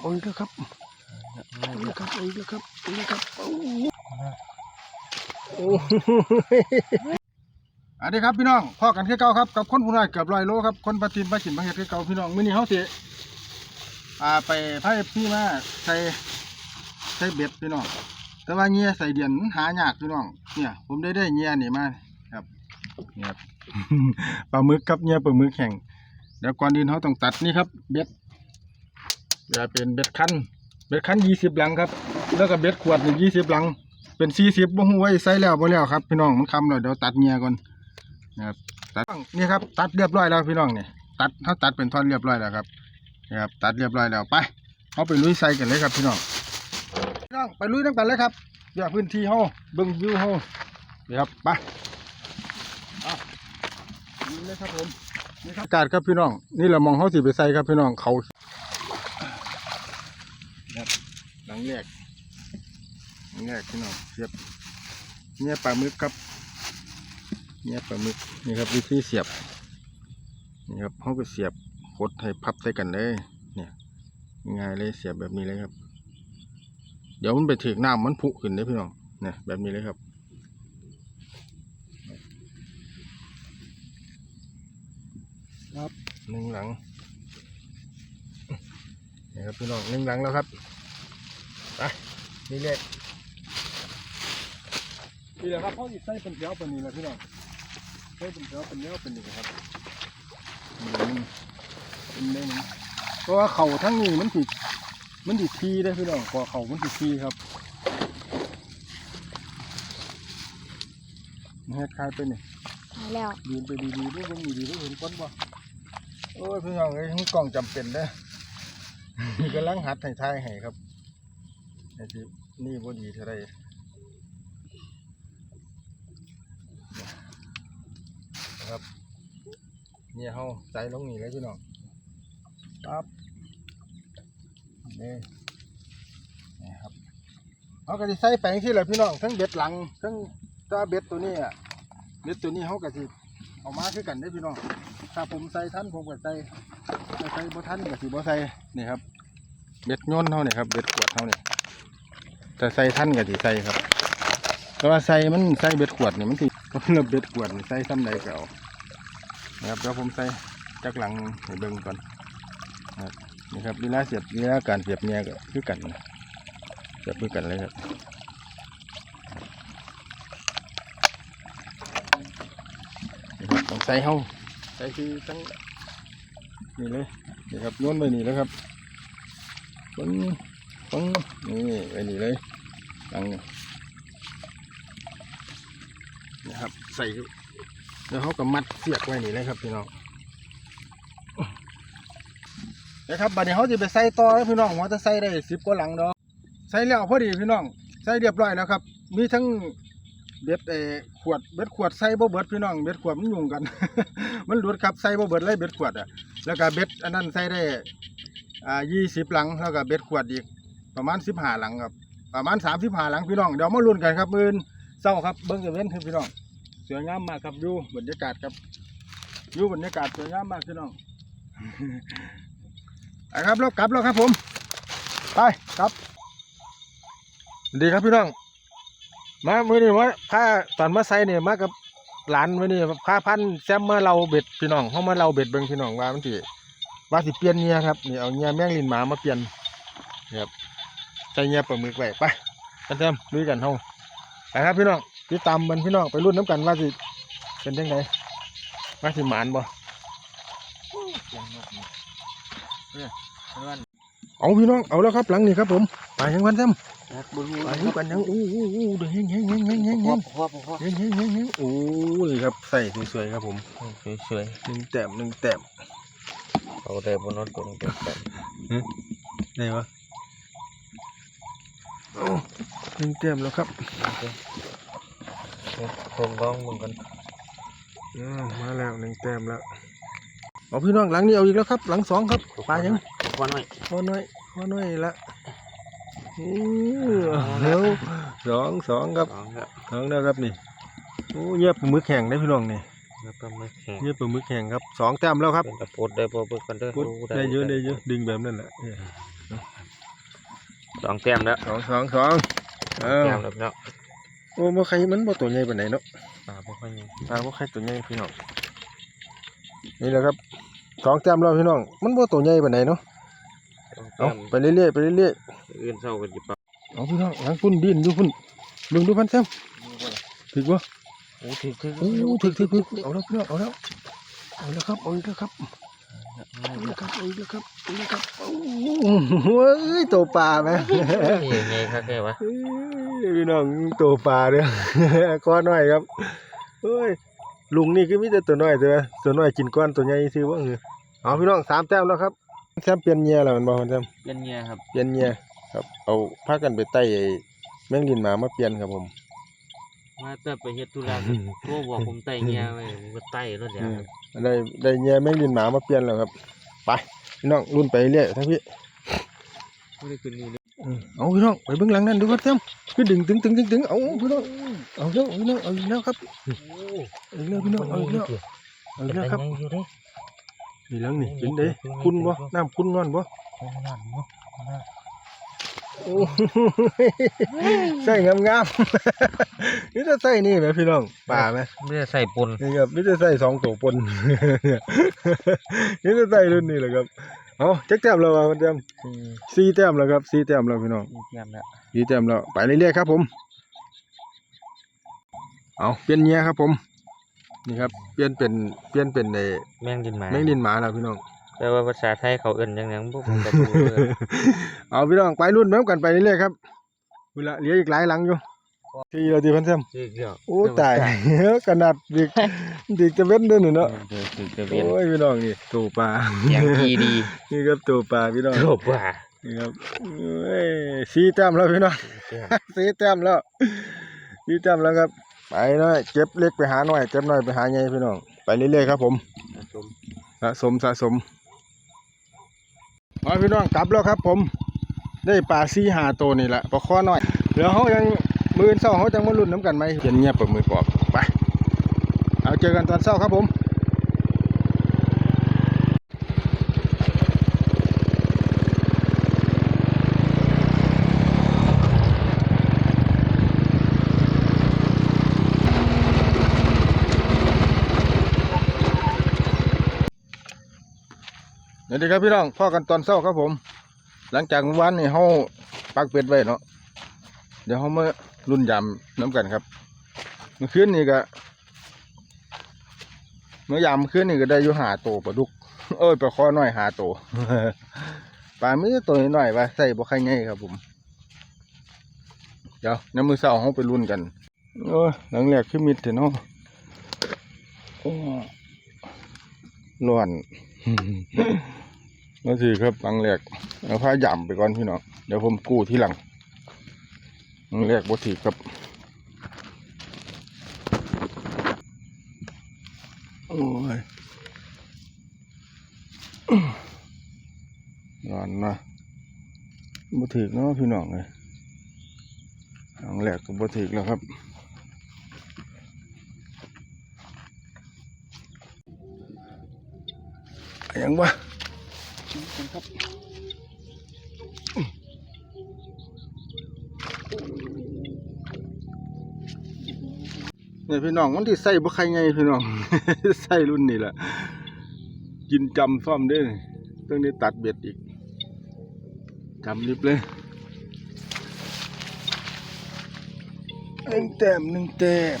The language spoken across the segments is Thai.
โอ้ยแล้วครับโอ้ยแล้วครับโอ้ยแล้วครับโอ้ยแล้วครับโอ้โอ้อันนี้ครับพี่น้องพ่อกันคือเก่าครับกับคนผู้น้อยเกือบร้อยโลครับคนปฏินปจินปะเฮ็ดคือเก่าพี่น้องมื้อนี้เฮาสิอ่าไปพายพี่มาใส่ใส่เบ็ดพี่น้องแต่ว่าเงี้ยใส่เดียนหายากพี่น้องเนี่ยผมได้ได้เงี้ยนี่มาครับเนี่ยครับปลาหมึกครับเงี้ยปลาหมึกแข็งเดี๋ยวก่อนอื่นเขาต้องตัดนี่ครับเบ็ด จะเป็นเบ็ดคันเบ็ดคันยี่สิบหลังครับ แล้วก็เบ็ดขวดหนี่งยี่สิบหลัง เป็นสี่สิบบ่ฮู้ไว้ใส่แล้วบ่แล้วครับ พี่น้องมันคำเลยเดี๋ยวตัดเงียก่อนนะครับตัดนี่ครับ ตัดเรียบร้อยแล้วพี่น้องเนี่ยตัดเขาตัดเป็นท่อนเรียบร้อยแล้วครับนี่ครับ ตัดเรียบร้อยแล้วไปเขาไปลุยใส่กันเลยครับพี่น้องพี่น้องไปลุยน้ำกันเลยครับเดี๋ยวพื้นที่เขาเบิ่งวิวเขานี่ครับไปเอาลุยเลยครับผมนี่ครับอากาศครับพี่น้อง นี่เรามองเขาสิไปใส่ครับพี่น้องเขา หลังแรกหลังแรกพี่น้องเสียบเนี่ยปลาหมึกครับเนี่ยปลาหมึกนี่ครับวิธีเสียบนี่ครับเขาก็เสียบกดให้พับใส่กันเลยเนี่ยง่ายเลยเสียบแบบนี้เลยครับ เดี๋ยวมันไปถึงน้ำมันผุขึ้นเลยพี่น้องเนี่ยแบบนี้เลยครับครับหนึ่งหลังนี่ครับพี่น้องหนึ่งหลังแล้วครับ ไปนี่เลยนี่แหละครับเขาสิใส่เป็นเดียวเป็นนี้แหละพี่น้องใส่เป็นเดียวเป็นเดียวเป็นนี้ครับอืมเป็นเล่นเพราะว่าเข่าทั้งนี้มันติดมันติดทีได้อพี่น้องกว่าเข่ามันติดทีครับมันเฮ็ดคลายไปนี่มาแล้วยืนไปดีๆด้วยมันดีๆด้วยเห็นก้นบ่โอ้ยพี่น้องเอ้ยกล้องจำเป็นเด้อกำลังหัดให้ทายให้ครับ ไอ้ที่นี่บ่ดีเท่าไรนะครับเนี่ยเฮาใส่ลงนี่เลยพี่น้องปั๊บนี่นี่ครับเขาก็สิใส่แปลงที่แหละพี่น้องทั้งเบ็ดหลังทั้งตาเบ็ดตัวนี้อะเบ็ดตัวนี้เขาก็สิเอามาคือกันได้พี่น้องถ้าผมใส่ทันผมก็ใส่ใส่บ่ทันก็สิบ่ใส่นี่ครับ เบ็ดย่นเท่านี่ครับเบ็ดขวดเท่านี่แต่ใส่ท่านกับที่ใส่ครับแต่ว่าใส่มันใส่เบ็ดขวดนี่มันที่มันละเบ็ดขวดใส่ซ้ำใดก็เอานะครับแล้วผมใส่จักหลังให้เบิ่งก่อนนะครับนี่ครับเวลาเสียบเวลาการเสียบเนี่ยก็คือกันนะเสียบคือกันเลยครับนี่ครับต้องใส่เฮาใส่คือทั้งนี่เลยนี่ครับโยนไปนี่แล้วครับ ปึ้งปึ้งนี่ไอ้นี่เลยตังนะครับ ใส่แล้วเขาก็มัดเสียกไว้นี่เลยครับพี่น้องนะครับบัดนี้เขาจะไปใส่ต่อแล้วพี่น้องว่าจะใส่ได้สิบกว่าหลังเนาะใส่แล้วพอดีพี่น้องใส่เรียบร้อยแล้วครับ มีทั้งเบ็ดเออขวดเบ็ดขวดใส่บ่เบิดพี่น้องเบ็ดขวดมันยุ่งกัน มันหลุดครับใส่บ่เบิดเลยเบ็ดขวดอะแล้วก็เบ็ดอันนั้นใส่ได้ อ่ายี่สิบหลังแล้วก็เบ็ดขวดอีกประมาณสิบห้าหลังครับ ประมาณสามสิบห้าหลังพี่น้องเดี๋ยวมาลุ้นกันครับมือนเศร้าครับเบิ้งกันเว้นครับพี่น้องสวยงามมากครับยูบรรยากาศครับยูบรรยากาศสวยงามมากพี่น้องอะครับแล้วกลับแล้วครับผม ไปครับ ดีครับพี่น้อง มาเมื่อนี้มาพาตอนมาใส่เนี่ยมากับหลานเมื่อนี้พาพันแซมมาเราเบ็ดพี่น้องเขามาเราเบ็ดเบิ้งพี่น้องว่ามันสิ ว่าสิเปลี่ยนเงียครับนี่เอาเงียแมงลินหมามาเปลี่ยนครับใส่เงียปลาหมึกไว้ไปกันเต็มลุยกันเฮาไปครับพี่น้องติดตามมันพี่น้องไปรุ่นน้ำกันว่าสิเป็นยังไงว่าสิหมานบ่เอาพี่น้องเอาแล้วครับหลังนี้ครับผมไปยังพันเต็มไปยังกันยังอู้อู้อู้เดี๋ยวเฮงเฮงเฮงเฮงเฮงเฮงพ่อพ่อเฮงเฮงเฮงเฮงโอ้ยครับใส่สวยๆครับผมสวยหนึ่งแต้มหนึ่งแต้ม เอาแต่บนรถตรงตัวแบบไหนวะโอ้หนึ่งแต้มแล้วครับโครงร้องมึงกันอ่ามาแล้วหนึ่งแต้มแล้วเอาพี่น้องหลังนี้เอาอีกแล้วครับ หลังสองครับปลายังพ่อหน่อยพอน้อยพอน้อยละโอ้เร็วสองสองครับสองแล้วสองแล้วครับนี่โอ้เยียบปลาหมึกแข็งได้พี่น้องนี่ แล้วก็ไม่แข็งเยียบปลาหมึกแข็งครับสองแต้มแล้วครับเป็นตะโพดได้พอเบิกกันเด้อพุดได้เยอะได้เยอะดึงแบบนั้นแหละเออองแต้มแล้วสองสองสองเอ้าแต้มแล้วพี่น้องโอ้บ่ใครมันบ่ตัวใหญ่ปานไหนเนาะปลาบ่ค่อยมีอ่าบ่ใครตัวใหญ่พี่น้องนี่แหละครับสองแต้มแล้วพี่น้อง มันบ่ตัวใหญ่ปานไหนเนาะสองเอาแต้มไปเรื่อยๆไปเรื่อยอื่นเศร้ากันจิปลาๆเอาพี่น้องหลังพุ่นดินดูพุ่นเบิ่งดูพันแซมถึกบ่ โอ้ถึกถึกโอ้ถึกถึกถึกเอาแล้วพี่น้องเอาแล้วเอาแล้วครับเอาอีกแล้วครับเอาอีกแล้วครับเอาอีกแล้วครับเอาอีกแล้วครับโอ้โหเอ้ยตัวปลาไหมยังไงครับแกวะเอ้ยพี่น้องตัวปลาเนี่ยก้อนน้อยครับเฮ้ยลุงนี่คือมีแต่ตัวน้อยตัวตัวน้อยกินก้อนตัวใหญ่ซื้อบ้างเหรอเอาพี่น้องสามแต้มแล้วครับแซมเปลี่ยนเงียแล้วมันบอกมันแซมเป็นเงี้ยครับเปลี่ยนเงียครับเอาพากันไปไต่ไอ้แมงลินหมามาเปลี่ยนครับผม มาแต่ไปเฮ็ดธุระโทรบอกผมไต่เงี้ยไว้ผมก็ไต่แล้วเดี๋ยวครับได้ได้เงียแมงลินหมามาเปลี่ยนแล้วครับ ไปพี่น้องรุ่นไปเรื่อยทั้งพี่ไม่ได้ขึ้นนี่เลยอืมเอาพี่น้องไปเบื้องหลังนั่นดูครับแซมคือดึงตึงตึงตึงตึงเอาพี่น้องเอาแล้วเอาแล้วเอาอีกแล้วครับโอ้เอาอีกแล้วพี่น้องเอาอีกแล้วเอาอีกแล้วครับเป็นไงอยู่เด้นี่หลังนี่เป็นไดคุณบ่น้ำคุณนอนบ่โอ้นั่นเนาะโอ้ ใส่งามๆนี่จะใส่นี่ไหมพี่น้องป่าไหมไม่ได้ใส่ปนนี่ครับนี่จะใส่สองตัวปนนี่จะใส่รุ่นนี้แหละครับเอาจักแต้มแล้วว่ามันแต้มสี่สี่แต้มแล้วครับสี่แต้มแล้วพี่น้องสี่แต้มแล้วสี่แต้มแล้วไปเรื่อยๆครับ ผม เอาเปลี่ยนเงียครับ ผม นี่ครับ เปลี่ยนเป็นเปลี่ยนเป็นในแมงดินหมาแมงดินหมาแล้วพี่น้อง แต่ว่าภาษาไทยเขาเอิ้นหยังหยังพวกผมก็บ่รู้เลยเอาพี่น้องไปรุ่นแม้กันไปเรื่อยๆครับเวลาเหลืออีกหลายหลังอยู่ที่เราตีพันแซมชื่อเกี่ยวโอ้ตาย ขนาดดิกดิกจะเว้นเด้วยนี่เนาะเออคือจะเวียนโอ้ยพี่น้องนี่ตัวปลาอย่างดีดีนี่ครับตัวปลาพี่น้อง จบว่านี่ครับเอ้ยสีแต้มแล้วพี่น้อง สีแต้มแล้วสีแต้มแล้วครับ ไปหน่อยเก็บเล็กไปหาหน่อยเก็บหน่อยไปหาใหญ่พี่น้อง ไปเรื่อยๆครับผมชมสะสมสะสม เอาพี่น้องกลับแล้วครับผมได้ปลาซีหาตัวนี่แหละปลาข้อน้อยเดี๋ยวเขายังมืออนเศร้าเขาจังมาลุ้นน้ำกันไหมเขียนเงียบเปิดมือปอกไปเอาเจอกันตอนเศร้าครับผม เดี๋ยวดีครับพี่น้องพ่อกันตอนเช้าครับผม หลังจากเมื่อวานนี่เขาปักเป็ดไว้เนาะเดี๋ยวเขามารุ่นยำน้ำกันครับ เมื่อคืนนี่ก็เมื่อยามเมื่อคืนนี่ก็ได้อยู่หาโตปลาดุก เอ้ยปลาคอน้อยหาโตปลาไม่ใช่ตัวน้อยว่าใส่บ่ใครง่ายครับผม เดี๋ยวน้ำมือเช้าเขาไปรุ่นกันโอ้ยหลังแรกขึ้นมิดเถอะเนาะโอ้ร้อน นั่นสิครับหลังแรกเอาผ้าหย่ำไปก่อนพี่น้องเดี๋ยวผมกู้ที่หลังหลังแรกบ่ถือครับโอ้ยร้อนนะบ่ถือเนาะพี่น้องเลยหลังแรกก็บ่ถือแล้วครับอะยังวะ ครับเนี่ยพี่น้องมันที่ใส่บ่ใครไงพี่น้อง ใส่รุ่นนี้แหละกินจำซ่อมด้อต้องได้ตัดเบ็ดอีกจำริบเลยหนึ่งแต้มหนึ่งแต้ม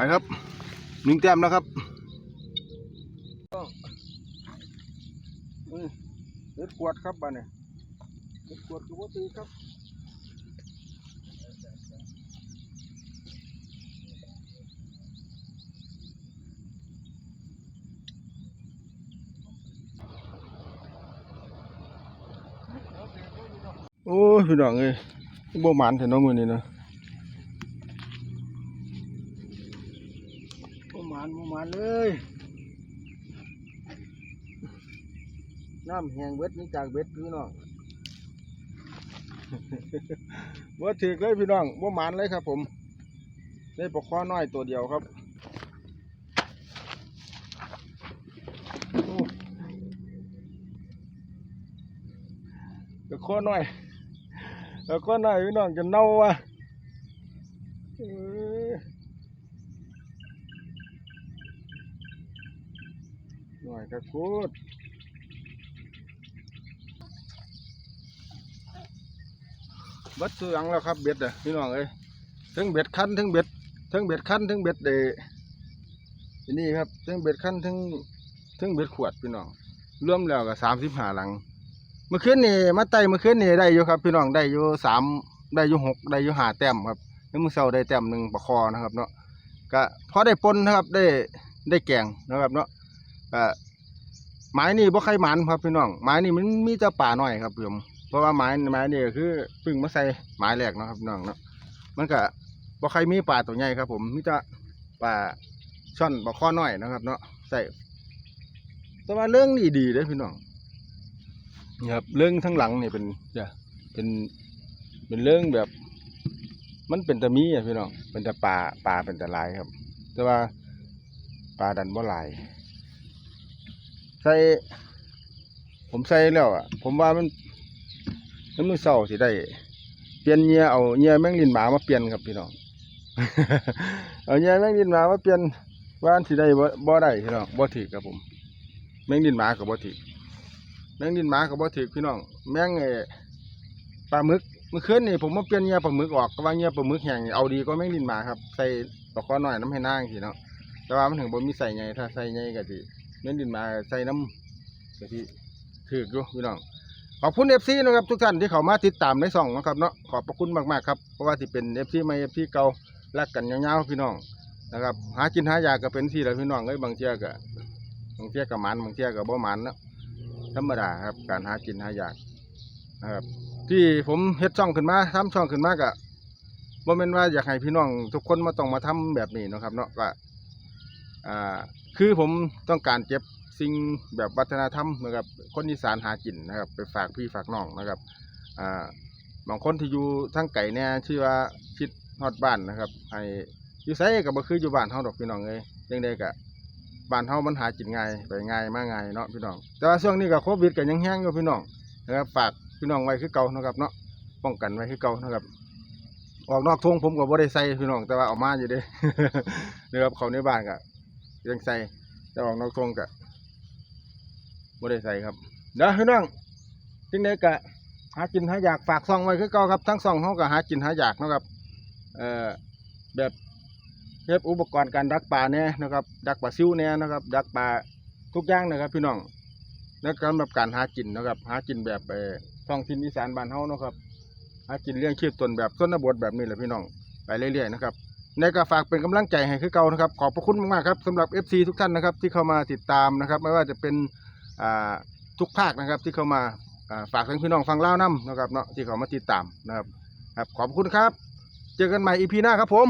ไปครับหนึ่งแต้มแล้วครับเอ้ยเด็ดกวดครับบ้านเนี่ยเด็ดกวดคือว่าตีครับโอ้ยพี่น้องเอ้ยบ่หมานแต่น้องมือนี่นะ มนมามัเลย น้ำแหงเบ็ดนี่จากเบ็ดพี่น้องว่าถือเลยพี่น้องว่ามานเลยครับ ผม ได้ปลาข้อน้อยตัวเดียวครับปก็ข้อน้อยปล้ค้อน้อยพี่น้องจะเน่าว่ะ อยกระกูดบัดซื้อยังแล้วครับเบ็ดอะพี่น้องเอ้ยทั้งเบ็ดคั้นทั้งเบ็ดทั้งเบ็ดคั้นทั้งเบ็ดเดอันนี่ครับทั้งเบ็ดคั้นทั้งทั้งเบ็ดขวดพี่น้องรวมแล้วก็สามสิบห้าหลังเมื่อคืนนี่มาไต่เมื่อคืนนี่ได้อยู่ครับ พี่น้องได้อยู่สามได้อยู่หกได้อยู่ห้าแต้มครับแล้วมือเช้าได้แต้มหนึ่งประคอนะครับเนาะก็พอได้ปนนะครับได้ได้แกงนะครับเนาะก็ ไม้นี่บ่ใครหมันครับพี่น้องไม้นี่มันมีแต่ป่าน้อยครับผมเพราะว่าไม้ไม้นี่คือเพึ่งมาใส่ไม้แรกนะครับพี่น้องเนาะมันก็บ่ใครมีป่าตัวใหญ่ครับ ผมมีแต่ป่าช่อนบ่ข้อน้อยนะครับ เนาะใส่แต่ว่าเรื่องนี้ดีเลยพี่น้องนี่ครับเรื่องทั้งหลังเนี่ยเป็นจะเป็นเป็นเรื่องแบบ มันเป็นตะมีอะพี่น้องเป็นแต่ป่าป่าเป็นแต่ลายครับ แต่ว่าป่าดันบ่หลาย ใส่ผมใส่แล้วอะ ผมว่ามันน้ำมือเศร้าสิได้ เปลี่ยนเงียเอาเงียแมงลินหมามาเปลี่ยนครับพี่น้องเอาเงียแมงลินหมามาเปลี่ยนว่าอันสิได้บ่ได้พี่น้องบ่ถือครับผม แมงลินหมากับบ่ถือแมงดินหมาก็บ่ถือพี่น้อง แมงไอปลาหมึกเมื่อคืนนี่ผมมาเปลี่ยนเงียปลาหมึกออกก็ว่าเงียปลาหมึกแห้งเอาดีก็แมงดินหมาครับใส่ตะกอน้อยน้ำให้นางสิเนาะแต่ว่ามันถึงบ่มีใส่ใหญ่ถ้าใส่ใหญ่ก็สิ แมงดินมาใส่น้ำก็สิถืออยู่พี่น้องขอบคุณ FC นะครับทุกท่านที่เข้ามาติดตามในช่องนะครับเนาะขอบพระคุณมากๆครับเพราะว่าสิเป็น FC ใหม่ FC เก่ารักกันยาวๆพี่น้องนะครับ หากินหายากก็เป็นที่แล้วพี่น้องเอ้ยบางเที่ยก็บางเที่ยก็หมันบางเที่ยก็บ่หมันเนาะธรรมดาครับการหากินหายากนะครับที่ผมเฮ็ดช่องขึ้นมาทำช่องขึ้นมาก็บ่แม่นว่าอยากให้พี่น้อง ทุกคนมาต้องมาทำแบบนี้นะครับเนาะก็อ่า คือผมต้องการเก็บสิ่งแบบวัฒนธรรมนะครับคนอีสานหากินนะครับ ไปฝากพี่ฝากน้องนะครับอ่าบางคนที่อยู่ทั้งไก่เนี่ยชื่อว่าคิดฮอดบ้านนะครับให้อยู่ไสก็บ่คืออยู่บ้านเฮาดอกพี่น้องเอ้ยจังไดก็บ้านเฮามันหากินง่ายไปง่ายมาง่ายเนาะพี่น้อง แต่ว่าช่วงนี้ก็โควิดก็ยังแห้งอยู่พี่น้องนะครับฝากพี่น้องไว้คือเก่านะครับเนาะป้องกันไว้คือเก่านะครับออกนอกทงผมก็บ่ได้ใส่พี่น้องแต่ว่าออกมาอยู่เด้นะครับเขาในบ้านก็ ยังใส่แต่ออกนอกทุ่งก็บ่ได้ใส่ครับเด้อพี่น้องจึงได้ก็หากินหาอยากฝากซองไว้คือเก่าครับทั้งซองเฮาก็หากินหาอยากนะครับเอ่อแบบเก็บอุปกรณ์การดักปลาเนี่ยนะครับ ดักปลาซิวเนี่ยนะครับ ดักปลาทุกอย่างนะครับพี่น้องในการแบบการหากินนะครับ หากินแบบเออท้องถิ่นอีสานบ้านเฮานะครับหากินเลี้ยงชีพตนแบบชนบทแบบนี้แหละพี่น้องไปเรื่อยๆนะครับ ในก็ฝากเป็นกำลังใจให้คือเก่านะครับ ขอบพระคุณมากๆครับสำหรับ FC ทุกท่านนะครับ ที่เข้ามาติดตามนะครับ ไม่ว่าจะเป็นทุกภาคนะครับ ที่เข้ามาฝากทั้งพี่น้องฟังเล่าวนำนะครับเนาะที่เขามาติดตามนะครับครับขอบคุณครับ เจอกันใหม่ EP หน้าครับผม